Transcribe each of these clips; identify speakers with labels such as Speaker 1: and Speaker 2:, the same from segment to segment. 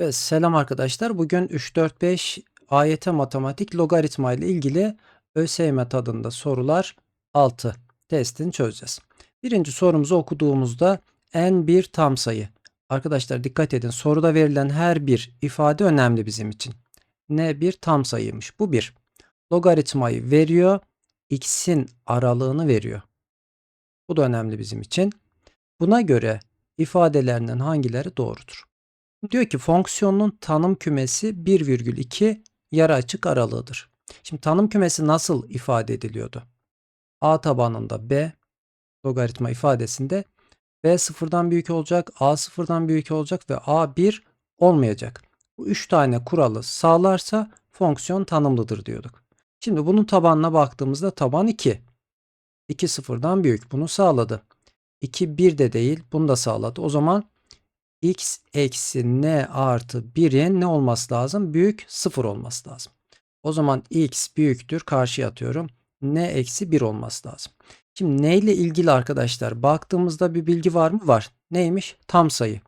Speaker 1: Evet, selam arkadaşlar. Bugün 3, 4, 5 AYT matematik logaritma ile ilgili ÖSYM tadında sorular 6 testini çözeceğiz. Birinci sorumuzu okuduğumuzda n bir tam sayı. Arkadaşlar dikkat edin soruda verilen her bir ifade önemli bizim için. n bir tam sayıymış. Bu bir. Logaritmayı veriyor. x'in aralığını veriyor. Bu da önemli bizim için. Buna göre ifadelerinden hangileri doğrudur? Diyor ki fonksiyonun tanım kümesi 1,2 yarı açık aralığıdır. Şimdi tanım kümesi nasıl ifade ediliyordu? A tabanında B logaritma ifadesinde B sıfırdan büyük olacak, A sıfırdan büyük olacak ve A 1 olmayacak. Bu üç tane kuralı sağlarsa fonksiyon tanımlıdır diyorduk. Şimdi bunun tabanına baktığımızda taban 2. 2 sıfırdan büyük. Bunu sağladı. 2 1 de değil. Bunu da sağladı. O zaman x eksi n artı 1'in ne olması lazım? Büyük 0 olması lazım. O zaman x büyüktür. Karşıya atıyorum. n eksi 1 olması lazım. Şimdi ne ile ilgili arkadaşlar baktığımızda bir bilgi var mı? Var. Neymiş? Tam sayı.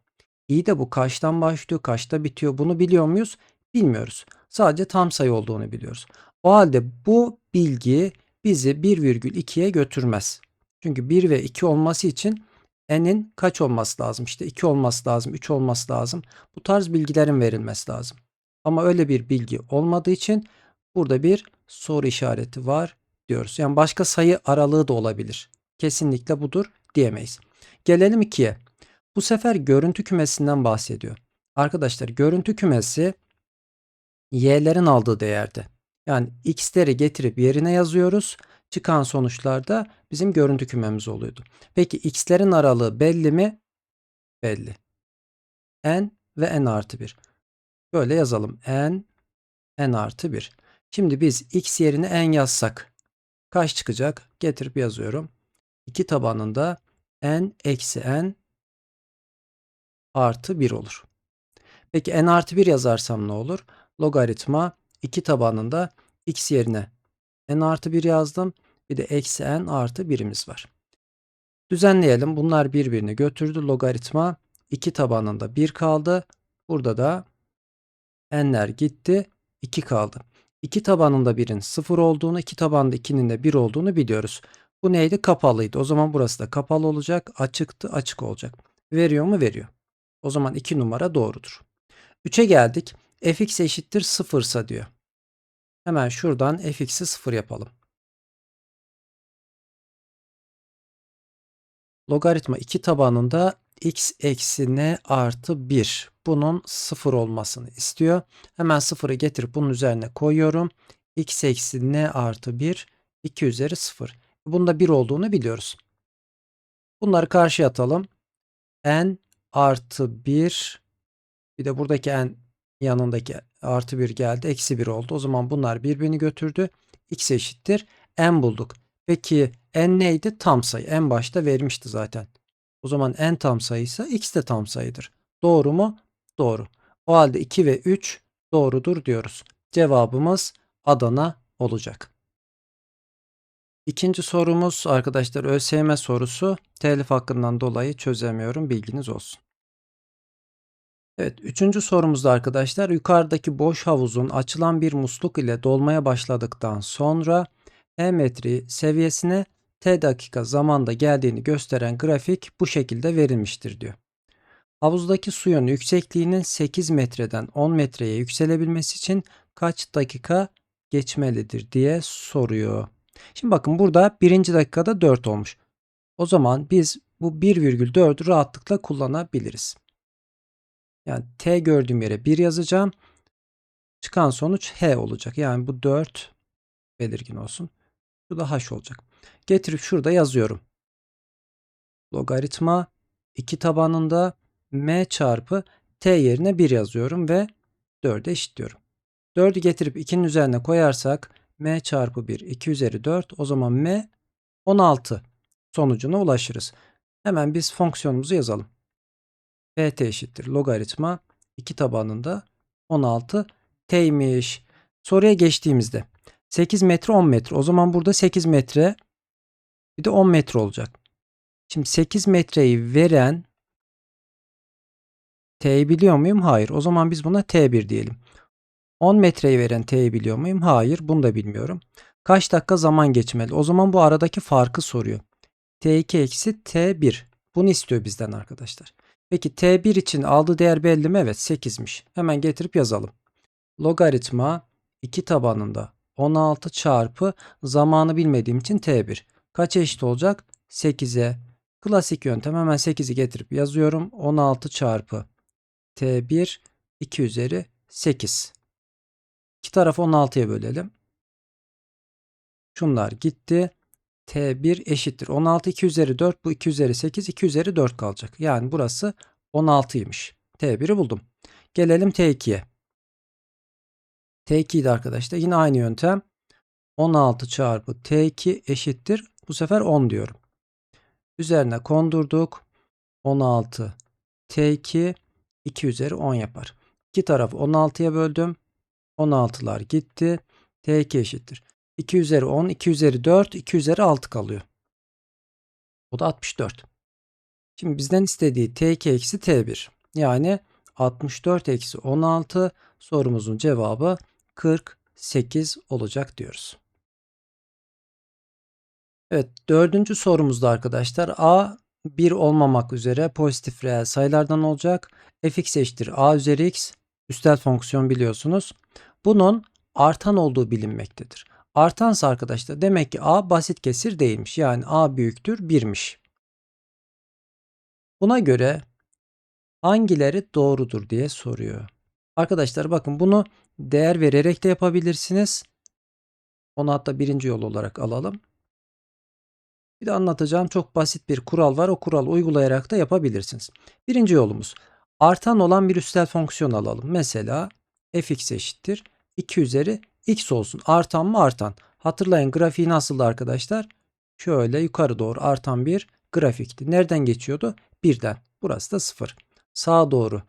Speaker 1: İyi de bu kaçtan başlıyor, kaçta bitiyor bunu biliyor muyuz? Bilmiyoruz. Sadece tam sayı olduğunu biliyoruz. O halde bu bilgi bizi 1,2'ye götürmez. Çünkü 1 ve 2 olması için n'in kaç olması lazım? İşte 2 olması lazım, 3 olması lazım. Bu tarz bilgilerin verilmesi lazım. Ama öyle bir bilgi olmadığı için burada bir soru işareti var diyoruz. Yani başka sayı aralığı da olabilir. Kesinlikle budur diyemeyiz. Gelelim 2'ye. Bu sefer görüntü kümesinden bahsediyor. Arkadaşlar görüntü kümesi y'lerin aldığı değerde. Yani x'leri getirip yerine yazıyoruz. Çıkan sonuçlarda bizim görüntü kümemiz oluyordu. Peki x'lerin aralığı belli mi? Belli. n ve n artı 1. Böyle yazalım. n, n artı 1. Şimdi biz x yerine n yazsak kaç çıkacak? Getirip yazıyorum. 2 tabanında n eksi n artı 1 olur. Peki n artı 1 yazarsam ne olur? Logaritma 2 tabanında x yerine n artı 1 yazdım. Bir de eksi n artı 1'imiz var. Düzenleyelim. Bunlar birbirini götürdü. Logaritma 2 tabanında 1 kaldı. Burada da n'ler gitti. 2 kaldı. 2 tabanında 1'in 0 olduğunu, 2 tabanında 2'nin de 1 olduğunu biliyoruz. Bu neydi? Kapalıydı. O zaman burası da kapalı olacak. Açıktı, açık olacak. Veriyor mu? Veriyor. O zaman 2 numara doğrudur. 3'e geldik. fx eşittir 0 ise diyor. Hemen şuradan fx'i 0 yapalım. Logaritma 2 tabanında x eksi n artı 1. Bunun 0 olmasını istiyor. Hemen 0'ı getirip bunun üzerine koyuyorum. x eksi n artı 1 2 üzeri 0. Bunda 1 olduğunu biliyoruz. Bunları karşıya atalım. n artı 1 bir de buradaki n yanındaki artı 1 geldi. Eksi 1 oldu. O zaman bunlar birbirini götürdü. x eşittir. n bulduk. Peki n neydi? Tam sayı. En başta vermişti zaten. O zaman n tam sayıysa x de tam sayıdır. Doğru mu? Doğru. O halde 2 ve 3 doğrudur diyoruz. Cevabımız Adana olacak. İkinci sorumuz arkadaşlar ÖSYM sorusu. Telif hakkından dolayı çözemiyorum. Bilginiz olsun. Evet, üçüncü sorumuzda arkadaşlar yukarıdaki boş havuzun açılan bir musluk ile dolmaya başladıktan sonra E metri seviyesine T dakika zamanda geldiğini gösteren grafik bu şekilde verilmiştir diyor. Havuzdaki suyun yüksekliğinin 8 metreden 10 metreye yükselebilmesi için kaç dakika geçmelidir diye soruyor. Şimdi bakın burada birinci dakikada 4 olmuş. O zaman biz bu 1,4'ü rahatlıkla kullanabiliriz. Yani t gördüğüm yere 1 yazacağım. Çıkan sonuç h olacak. Yani bu 4 belirgin olsun. Bu da h olacak. Getirip şurada yazıyorum. Logaritma 2 tabanında m çarpı t yerine 1 yazıyorum ve 4'e eşitliyorum. 4'ü getirip 2'nin üzerine koyarsak m çarpı 1 2 üzeri 4 o zaman m 16 sonucuna ulaşırız. Hemen biz fonksiyonumuzu yazalım pt eşittir logaritma 2 tabanında 16 t'ymiş. Soruya geçtiğimizde 8 metre 10 metre. O zaman burada 8 metre bir de 10 metre olacak. Şimdi 8 metreyi veren T'yi biliyor muyum? Hayır. O zaman biz buna T1 diyelim. 10 metreyi veren T'yi biliyor muyum? Hayır. Bunu da bilmiyorum. Kaç dakika zaman geçmeli? O zaman bu aradaki farkı soruyor. T2 eksi T1. Bunu istiyor bizden arkadaşlar. Peki T1 için aldığı değer belli mi? Evet 8'miş. Hemen getirip yazalım. Logaritma 2 tabanında 16 çarpı zamanı bilmediğim için T1. Kaç eşit olacak? 8'e. Klasik yöntem hemen 8'i getirip yazıyorum. 16 çarpı T1 2 üzeri 8. İki tarafı 16'ya bölelim. Şunlar gitti. T1 eşittir. 16 2 üzeri 4 bu 2 üzeri 8 2 üzeri 4 kalacak. Yani burası 16'ymış. T1'i buldum. Gelelim T2'ye. T2'ydi arkadaşlar. Yine aynı yöntem. 16 çarpı T2 eşittir. Bu sefer 10 diyorum. Üzerine kondurduk. 16 T2 2 üzeri 10 yapar. İki tarafı 16'ya böldüm. 16'lar gitti. T2 eşittir. 2 üzeri 10, 2 üzeri 4, 2 üzeri 6 kalıyor. O da 64. Şimdi bizden istediği T2 eksi T1. Yani 64 eksi 16 sorumuzun cevabı 48 olacak diyoruz. Evet dördüncü sorumuzda arkadaşlar A 1 olmamak üzere pozitif reel sayılardan olacak. fx eşittir a üzeri x üstel fonksiyon biliyorsunuz. Bunun artan olduğu bilinmektedir. Artansa arkadaşlar demek ki a basit kesir değilmiş. Yani a büyüktür 1'miş. Buna göre hangileri doğrudur diye soruyor. Arkadaşlar bakın bunu değer vererek de yapabilirsiniz. Onu hatta birinci yol olarak alalım. Bir de anlatacağım çok basit bir kural var. O kuralı uygulayarak da yapabilirsiniz. Birinci yolumuz. Artan olan bir üstel fonksiyon alalım. Mesela fx eşittir. 2 üzeri x olsun. Artan mı artan. Hatırlayın grafiği nasıldı arkadaşlar? Şöyle yukarı doğru artan bir grafikti. Nereden geçiyordu? Birden. Burası da 0. Sağa doğru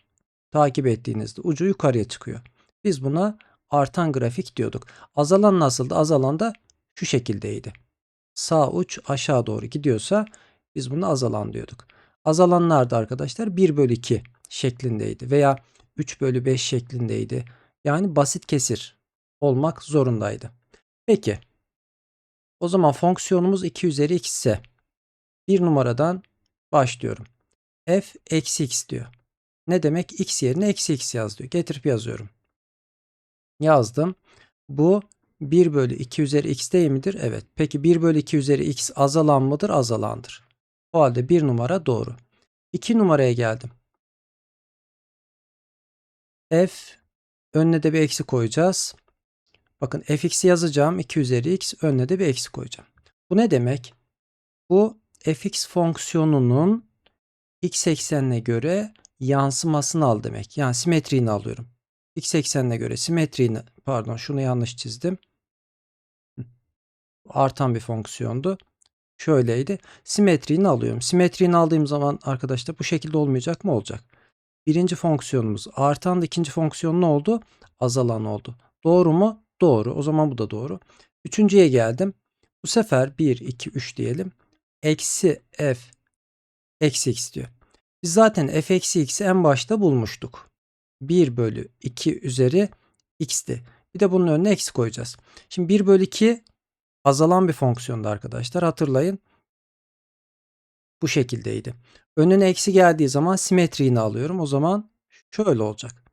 Speaker 1: takip ettiğinizde ucu yukarıya çıkıyor. Biz buna artan grafik diyorduk. Azalan nasıldı? Azalan da şu şekildeydi sağ uç aşağı doğru gidiyorsa biz bunu azalan diyorduk. Azalanlar da arkadaşlar 1 bölü 2 şeklindeydi veya 3 bölü 5 şeklindeydi. Yani basit kesir olmak zorundaydı. Peki o zaman fonksiyonumuz 2 üzeri x ise bir numaradan başlıyorum. f eksi x diyor. Ne demek? x yerine eksi x yaz diyor. Getirip yazıyorum. Yazdım. Bu 1 bölü 2 üzeri x değil midir? Evet. Peki 1 bölü 2 üzeri x azalan mıdır? Azalandır. O halde 1 numara doğru. 2 numaraya geldim. f önüne de bir eksi koyacağız. Bakın fx'i yazacağım. 2 üzeri x önüne de bir eksi koyacağım. Bu ne demek? Bu fx fonksiyonunun x eksenine göre yansımasını al demek. Yani simetriğini alıyorum. x eksenine göre simetriğini pardon şunu yanlış çizdim artan bir fonksiyondu. Şöyleydi. Simetriğini alıyorum. Simetriğini aldığım zaman arkadaşlar bu şekilde olmayacak mı? Olacak. Birinci fonksiyonumuz artan ikinci fonksiyon ne oldu? Azalan oldu. Doğru mu? Doğru. O zaman bu da doğru. Üçüncüye geldim. Bu sefer 1, 2, 3 diyelim. Eksi f eksi x diyor. Biz zaten f eksi x'i en başta bulmuştuk. 1 bölü 2 üzeri x'ti. Bir de bunun önüne eksi koyacağız. Şimdi 1 bölü 2 azalan bir fonksiyondu arkadaşlar. Hatırlayın. Bu şekildeydi. Önüne eksi geldiği zaman simetriğini alıyorum. O zaman şöyle olacak.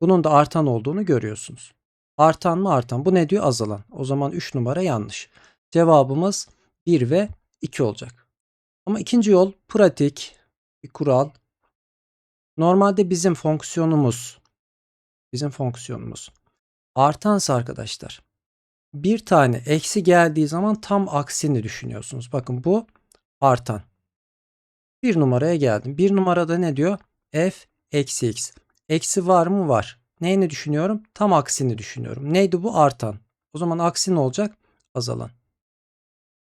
Speaker 1: Bunun da artan olduğunu görüyorsunuz. Artan mı artan? Bu ne diyor? Azalan. O zaman 3 numara yanlış. Cevabımız 1 ve 2 olacak. Ama ikinci yol pratik bir kural. Normalde bizim fonksiyonumuz bizim fonksiyonumuz artansa arkadaşlar bir tane eksi geldiği zaman tam aksini düşünüyorsunuz. Bakın bu artan. Bir numaraya geldim. Bir numarada ne diyor? F eksi x. Eksi var mı? Var. Neyini düşünüyorum? Tam aksini düşünüyorum. Neydi bu? Artan. O zaman aksi ne olacak? Azalan.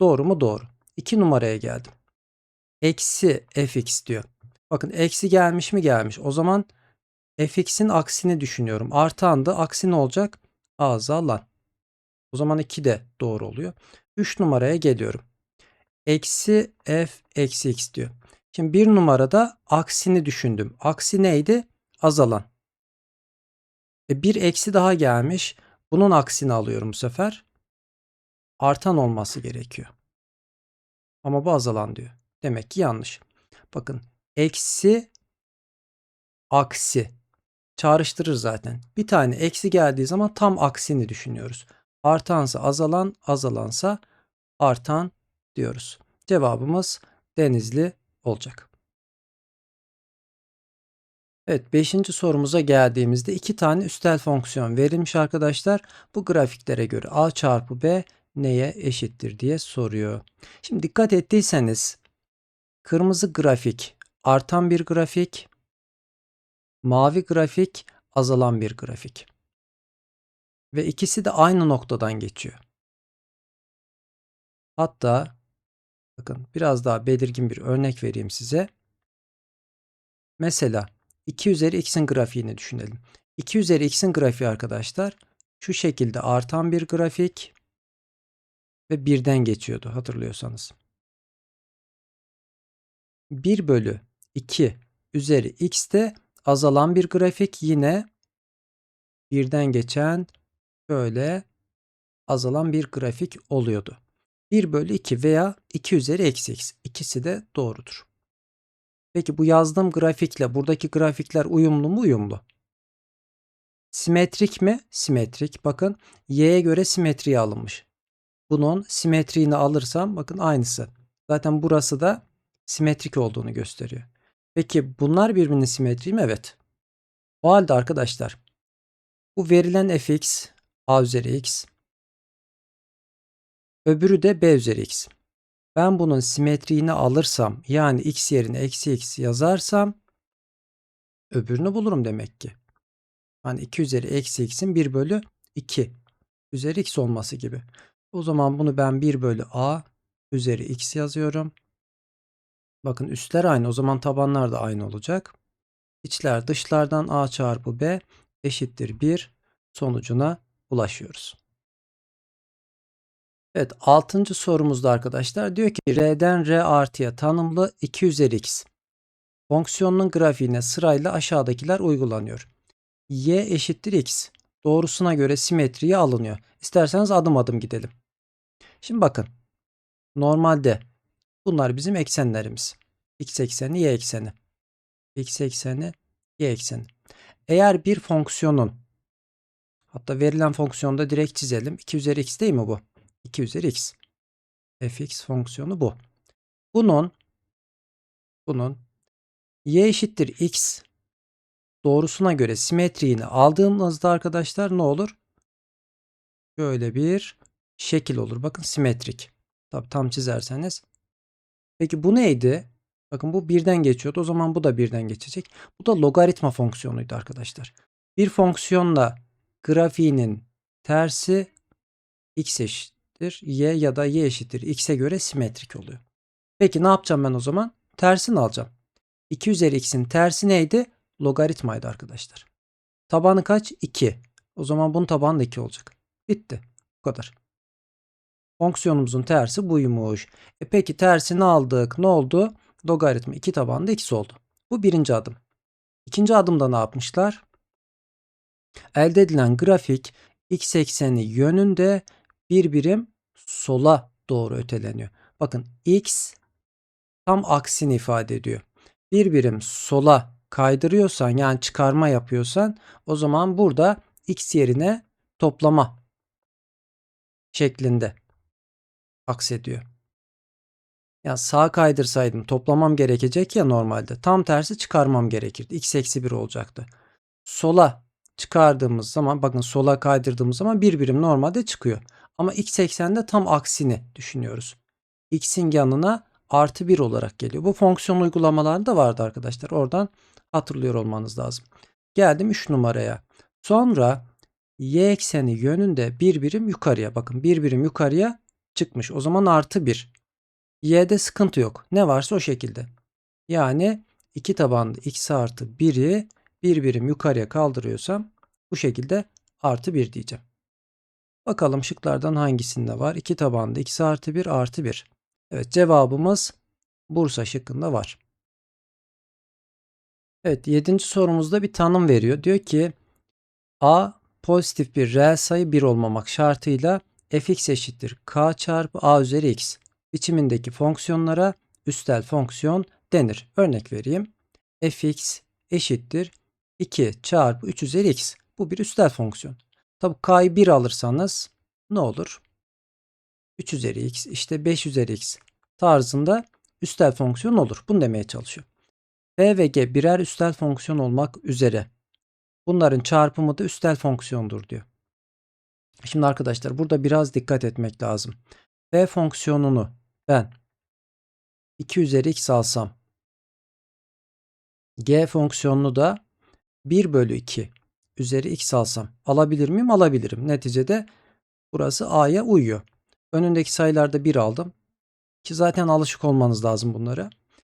Speaker 1: Doğru mu? Doğru. İki numaraya geldim. Eksi fx diyor. Bakın eksi gelmiş mi? Gelmiş. O zaman fx'in aksini düşünüyorum. Artan da aksi ne olacak? Azalan. O zaman 2 de doğru oluyor. 3 numaraya geliyorum. Eksi f eksi x diyor. Şimdi bir numarada aksini düşündüm. Aksi neydi? azalan. E bir eksi daha gelmiş. Bunun aksini alıyorum bu sefer. Artan olması gerekiyor. Ama bu azalan diyor. Demek ki yanlış. Bakın eksi aksi çağrıştırır zaten. Bir tane eksi geldiği zaman tam aksini düşünüyoruz. Artansa azalan, azalansa artan diyoruz. Cevabımız Denizli olacak. Evet 5. sorumuza geldiğimizde iki tane üstel fonksiyon verilmiş arkadaşlar. Bu grafiklere göre a çarpı b neye eşittir diye soruyor. Şimdi dikkat ettiyseniz kırmızı grafik artan bir grafik, mavi grafik azalan bir grafik. Ve ikisi de aynı noktadan geçiyor. Hatta bakın biraz daha belirgin bir örnek vereyim size. Mesela 2 üzeri x'in grafiğini düşünelim. 2 üzeri x'in grafiği arkadaşlar şu şekilde artan bir grafik ve birden geçiyordu hatırlıyorsanız. 1 bölü 2 üzeri x de azalan bir grafik yine birden geçen böyle azalan bir grafik oluyordu. 1 bölü 2 veya 2 üzeri eksi x ikisi de doğrudur. Peki bu yazdığım grafikle buradaki grafikler uyumlu mu? Uyumlu. Simetrik mi? Simetrik. Bakın y'ye göre simetriye alınmış. Bunun simetriğini alırsam bakın aynısı. Zaten burası da simetrik olduğunu gösteriyor. Peki bunlar birbirinin simetri mi? Evet. O halde arkadaşlar bu verilen fx a üzeri x öbürü de b üzeri x. Ben bunun simetriğini alırsam yani x yerine eksi x yazarsam öbürünü bulurum demek ki. Hani 2 üzeri eksi x'in 1 bölü 2 üzeri x olması gibi. O zaman bunu ben 1 bölü a üzeri x yazıyorum. Bakın üstler aynı o zaman tabanlar da aynı olacak. İçler dışlardan a çarpı b eşittir 1 sonucuna ulaşıyoruz. Evet 6. sorumuzda arkadaşlar diyor ki R'den R artıya tanımlı 2 üzeri x. Fonksiyonun grafiğine sırayla aşağıdakiler uygulanıyor. Y eşittir x. Doğrusuna göre simetriye alınıyor. İsterseniz adım adım gidelim. Şimdi bakın. Normalde bunlar bizim eksenlerimiz. X ekseni, Y ekseni. X ekseni, Y ekseni. Eğer bir fonksiyonun hatta verilen fonksiyonda direkt çizelim. 2 üzeri x değil mi bu? 2 üzeri x. fx fonksiyonu bu. Bunun bunun y eşittir x doğrusuna göre simetriğini aldığımızda arkadaşlar ne olur? Böyle bir şekil olur. Bakın simetrik. Tabi tam çizerseniz. Peki bu neydi? Bakın bu birden geçiyordu. O zaman bu da birden geçecek. Bu da logaritma fonksiyonuydu arkadaşlar. Bir fonksiyonla grafiğinin tersi x eşit eşittir y ya da y eşittir x'e göre simetrik oluyor. Peki ne yapacağım ben o zaman? Tersini alacağım. 2 üzeri x'in tersi neydi? Logaritmaydı arkadaşlar. Tabanı kaç? 2. O zaman bunun tabanı da 2 olacak. Bitti. Bu kadar. Fonksiyonumuzun tersi buymuş. E peki tersini aldık. Ne oldu? Logaritma 2 tabanında x oldu. Bu birinci adım. İkinci adımda ne yapmışlar? Elde edilen grafik x ekseni yönünde bir birim sola doğru öteleniyor. Bakın x tam aksini ifade ediyor. Bir birim sola kaydırıyorsan yani çıkarma yapıyorsan o zaman burada x yerine toplama şeklinde aksediyor. Ya sağa kaydırsaydım toplamam gerekecek ya normalde. Tam tersi çıkarmam gerekirdi. x eksi 1 olacaktı. Sola çıkardığımız zaman bakın sola kaydırdığımız zaman bir birim normalde çıkıyor. Ama x eksende tam aksini düşünüyoruz. x'in yanına artı 1 olarak geliyor. Bu fonksiyon uygulamalarında vardı arkadaşlar. Oradan hatırlıyor olmanız lazım. Geldim 3 numaraya. Sonra y ekseni yönünde bir birim yukarıya. Bakın bir birim yukarıya çıkmış. O zaman artı 1. y'de sıkıntı yok. Ne varsa o şekilde. Yani 2 tabanlı x artı 1'i bir birim yukarıya kaldırıyorsam bu şekilde artı 1 diyeceğim. Bakalım şıklardan hangisinde var? 2 tabanda x artı 1 artı 1. Evet cevabımız Bursa şıkkında var. Evet 7. sorumuzda bir tanım veriyor. Diyor ki a pozitif bir reel sayı 1 olmamak şartıyla fx eşittir k çarpı a üzeri x biçimindeki fonksiyonlara üstel fonksiyon denir. Örnek vereyim. fx eşittir 2 çarpı 3 üzeri x. Bu bir üstel fonksiyon. Tabi k'yı 1 alırsanız ne olur? 3 üzeri x işte 5 üzeri x tarzında üstel fonksiyon olur. Bunu demeye çalışıyor. f ve g birer üstel fonksiyon olmak üzere bunların çarpımı da üstel fonksiyondur diyor. Şimdi arkadaşlar burada biraz dikkat etmek lazım. f fonksiyonunu ben 2 üzeri x alsam g fonksiyonunu da 1 bölü 2 üzeri x alsam alabilir miyim? Alabilirim. Neticede burası a'ya uyuyor. Önündeki sayılarda 1 aldım. Ki zaten alışık olmanız lazım bunlara.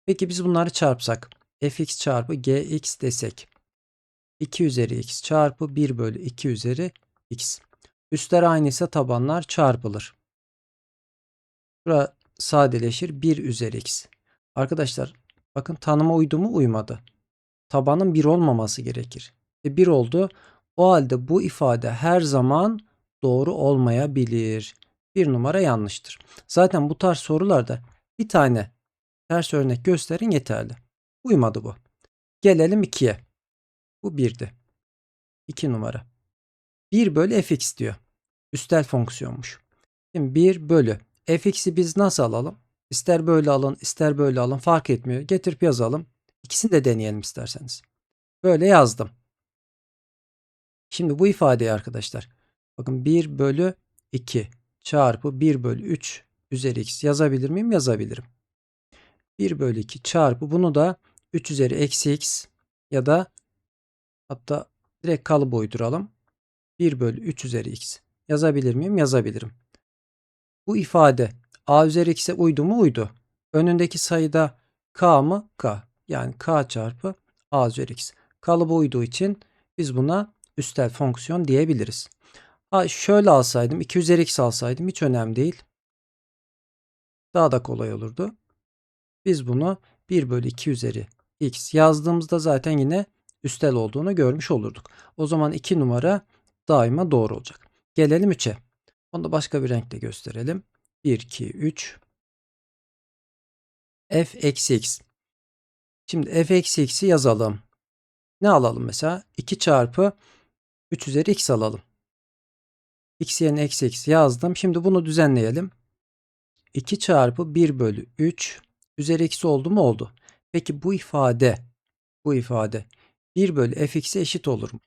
Speaker 1: Peki biz bunları çarpsak. fx çarpı gx desek. 2 üzeri x çarpı 1 bölü 2 üzeri x. Üstler aynı ise tabanlar çarpılır. Bura sadeleşir 1 üzeri x. Arkadaşlar bakın tanıma uydu mu uymadı. Tabanın 1 olmaması gerekir. E 1 oldu. O halde bu ifade her zaman doğru olmayabilir. Bir numara yanlıştır. Zaten bu tarz sorularda bir tane ters örnek gösterin yeterli. Uymadı bu. Gelelim 2'ye. Bu 1'di. 2 numara. 1 bölü fx diyor. Üstel fonksiyonmuş. Şimdi 1 bölü fx'i biz nasıl alalım? İster böyle alın, ister böyle alın fark etmiyor. Getirip yazalım. İkisini de deneyelim isterseniz. Böyle yazdım. Şimdi bu ifadeyi arkadaşlar. Bakın 1 bölü 2 çarpı 1 bölü 3 üzeri x yazabilir miyim? Yazabilirim. 1 bölü 2 çarpı bunu da 3 üzeri eksi x ya da hatta direkt kalıbı uyduralım. 1 bölü 3 üzeri x yazabilir miyim? Yazabilirim. Bu ifade a üzeri x'e uydu mu? Uydu. Önündeki sayıda k mı? K. Yani k çarpı a üzeri x. Kalıbı uyduğu için biz buna üstel fonksiyon diyebiliriz. Ha, şöyle alsaydım 2 üzeri x alsaydım hiç önemli değil. Daha da kolay olurdu. Biz bunu 1 bölü 2 üzeri x yazdığımızda zaten yine üstel olduğunu görmüş olurduk. O zaman 2 numara daima doğru olacak. Gelelim 3'e. Onu da başka bir renkle gösterelim. 1, 2, 3. f eksi x. Şimdi f eksi x'i yazalım. Ne alalım mesela? 2 çarpı 3 üzeri x alalım. x yerine eksi x yazdım. Şimdi bunu düzenleyelim. 2 çarpı 1 bölü 3 üzeri x oldu mu? Oldu. Peki bu ifade bu ifade 1 bölü fx'e eşit olur mu?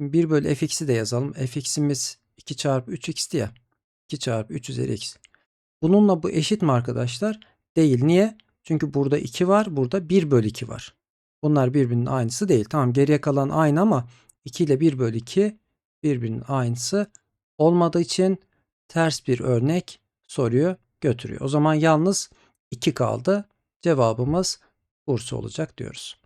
Speaker 1: 1 bölü fx'i de yazalım. fx'imiz 2 çarpı 3x'ti ya. 2 çarpı 3 üzeri x. Bununla bu eşit mi arkadaşlar? Değil. Niye? Çünkü burada 2 var. Burada 1 bölü 2 var. Bunlar birbirinin aynısı değil. Tamam geriye kalan aynı ama 2 ile 1 bölü 2 birbirinin aynısı olmadığı için ters bir örnek soruyu götürüyor. O zaman yalnız 2 kaldı. Cevabımız Bursa olacak diyoruz.